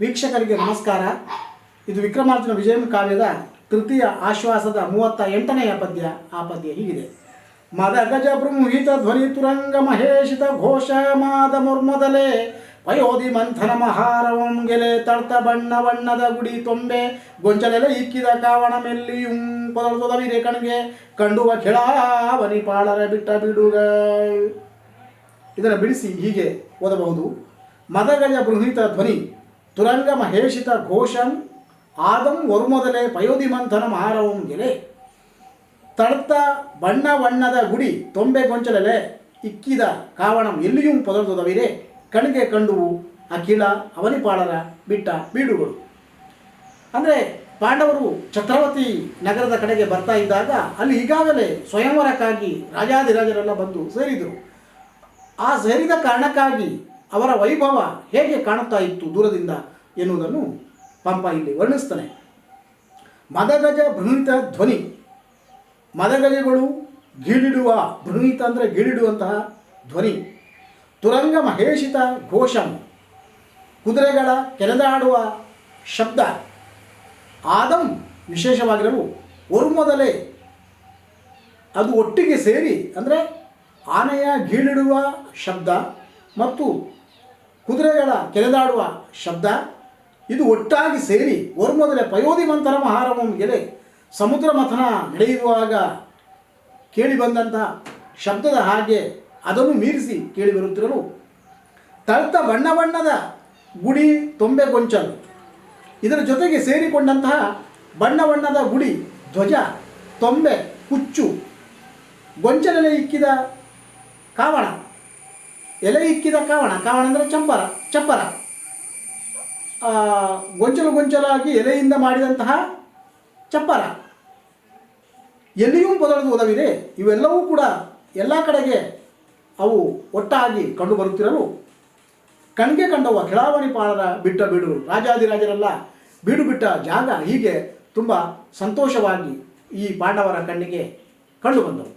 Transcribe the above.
ವೀಕ್ಷಕರಿಗೆ ನಮಸ್ಕಾರ. ಇದು ವಿಕ್ರಮಾರ್ಜುನ ವಿಜಯ ಕಾವ್ಯದ ತೃತೀಯ ಆಶ್ವಾಸದ ಮೂವತ್ತ ಎಂಟನೆಯ ಪದ್ಯ. ಆ ಪದ್ಯ ಹೀಗಿದೆ. ಮದ ಗಜ ಬೃಂಹಿತ ಧ್ವನಿ ತುರಂಗ ಮಹೇಶಿತ ಘೋಷ ಮಾದ ಮುರ್ಮದಲೆ. ವಯೋಧಿ ಮಂಥನ ಮಹಾರವಂ ಗೆಲೆ ತಳ್ತ ಬಣ್ಣ ಬಣ್ಣದ ಗುಡಿ ತೊಂಬೆ. ಗೊಂಚಲೆಲೆ ಇಕ್ಕಿದ ಕಾವಣ ಮೆಲ್ಲಿ ಪದರ್ದೊದವಿರೆ ಕಣ್ಗೆ ಕಂಡುವ ಕೆಳಾವನಿ ಪಾಳರ ಬಿಟ್ಟ ಬಿಡುಗ. ಇದನ್ನು ಬಿಡಿಸಿ ಹೀಗೆ ಓದಬಹುದು. ಮದಗಜ ಬೃಹಿತ ಧ್ವನಿ ತುರಂಗ ಮಹೇಶಿತ ಘೋಷಂ ಆದಂ ವರುಮೊದಲೇ ಪಯೋಧಿ ಮಂಥನ ಮಹಾರವಂ ಗೆಲೆ ತಳ್ತ ಬಣ್ಣ ಬಣ್ಣದ ಗುಡಿ ತೊಂಬೆ ಗೊಂಚಲಲೆ ಇಕ್ಕಿದ ಕಾವಣಂ ಎಲ್ಲಿಯೂ ಪೊದರ್ದೊದವಿರೆ ಕಣಿಗೆ ಕಂಡುವು ಅಖಿಲ ಅವನಿಪಾಳರ ಬಿಟ್ಟ ಬೀಡುಗಳು ಅಂದರೆ ಪಾಂಡವರು ಛತ್ರವತಿ ನಗರದ ಕಡೆಗೆ ಬರ್ತಾ ಇದ್ದಾಗ ಅಲ್ಲಿ ಈಗಾಗಲೇ ಸ್ವಯಂವರಕ್ಕಾಗಿ ರಾಜಾದಿರಾಜರೆಲ್ಲ ಬಂದು ಸೇರಿದರು. ಆ ಸೇರಿದ ಕಾರಣಕ್ಕಾಗಿ ಅವರ ವೈಭವ ಹೇಗೆ ಕಾಣುತ್ತಾ ಇತ್ತು ದೂರದಿಂದ ಎನ್ನುವುದನ್ನು ಪಂಪ ಇಲ್ಲಿ ವರ್ಣಿಸ್ತಾನೆ ಮದಗಜ ಭೃಣಿತ ಧ್ವನಿ. ಮದಗಜಗಳು ಗಿಳಿಡುವ ಭೃಣಿತ ಅಂದರೆ ಗಿಳಿಡುವಂತಹ ಧ್ವನಿ. ತುರಂಗ ಮಹೇಶಿತ ಘೋಷಂ. ಕುದುರೆಗಳ ಕೆರೆದಾಡುವ ಶಬ್ದ. ಆದಂ ವಿಶೇಷವಾಗಿರಲು ಮೊದಲೇ ಅದು ಒಟ್ಟಿಗೆ ಸೇರಿ ಅಂದರೆ ಆನೆಯ ಗೀಳಿಡುವ ಶಬ್ದ ಮತ್ತು ಕುದುರೆಗಳ ಕೆರೆದಾಡುವ ಶಬ್ದ, ಇದು ಒಟ್ಟಾಗಿ ಸೇರಿ ಮೊದಲೇ ಪಯೋಧಿ ಮಂಥನ ಮಹಾರಮಂ ಎಲೆ ಸಮುದ್ರ ಮಥನ ನಡೆಯುವಾಗ ಕೇಳಿ ಬಂದಂತಹ ಶಬ್ದದ ಹಾಗೆ ಅದನ್ನು ಮೀರಿಸಿ ಕೇಳಿ ಬರುತ್ತಿರಲು. ತಳ್ತ ಬಣ್ಣ ಬಣ್ಣದ ಗುಡಿ ತೊಂಬೆ ಗೊಂಚಲು. ಇದರ ಜೊತೆಗೆ ಸೇರಿಕೊಂಡಂತಹ ಬಣ್ಣ ಬಣ್ಣದ ಗುಡಿ ಧ್ವಜ, ತೊಂಬೆ, ಕುಚ್ಚು ಗೊಂಚಲಲ್ಲಿ ಇಕ್ಕಿದ ಕಾವಣ. ಎಲೆ ಇಕ್ಕಿದ ಕಾವಣ ಕಾವಣ ಅಂದರೆ ಚಂಪರ, ಚಪ್ಪರ. ಗೊಂಚಲು ಗೊಂಚಲಾಗಿ ಎಲೆಯಿಂದ ಮಾಡಿದಂತಹ ಚಪ್ಪರ. ಎಲ್ಲಿಯೂ ಬದಲದು ಒದವಿದೆ, ಇವೆಲ್ಲವೂ ಕೂಡ ಎಲ್ಲ ಕಡೆಗೆ ಅವು ಒಟ್ಟಾಗಿ ಕಂಡು ಬರುತ್ತಿರಲು. ಕಣ್ಗೆ ಕಂಡವ ಕೆಳಾವಣಿ ಪಾಲರ ಬಿಟ್ಟ ಬೀಡು ರಾಜಾದಿರಾಜರೆಲ್ಲ ಬೀಡು ಬಿಟ್ಟ ಜಾಗ ಹೀಗೆ ತುಂಬ ಸಂತೋಷವಾಗಿ ಈ ಪಾಂಡವರ ಕಣ್ಣಿಗೆ ಕಂಡುಬಂದವು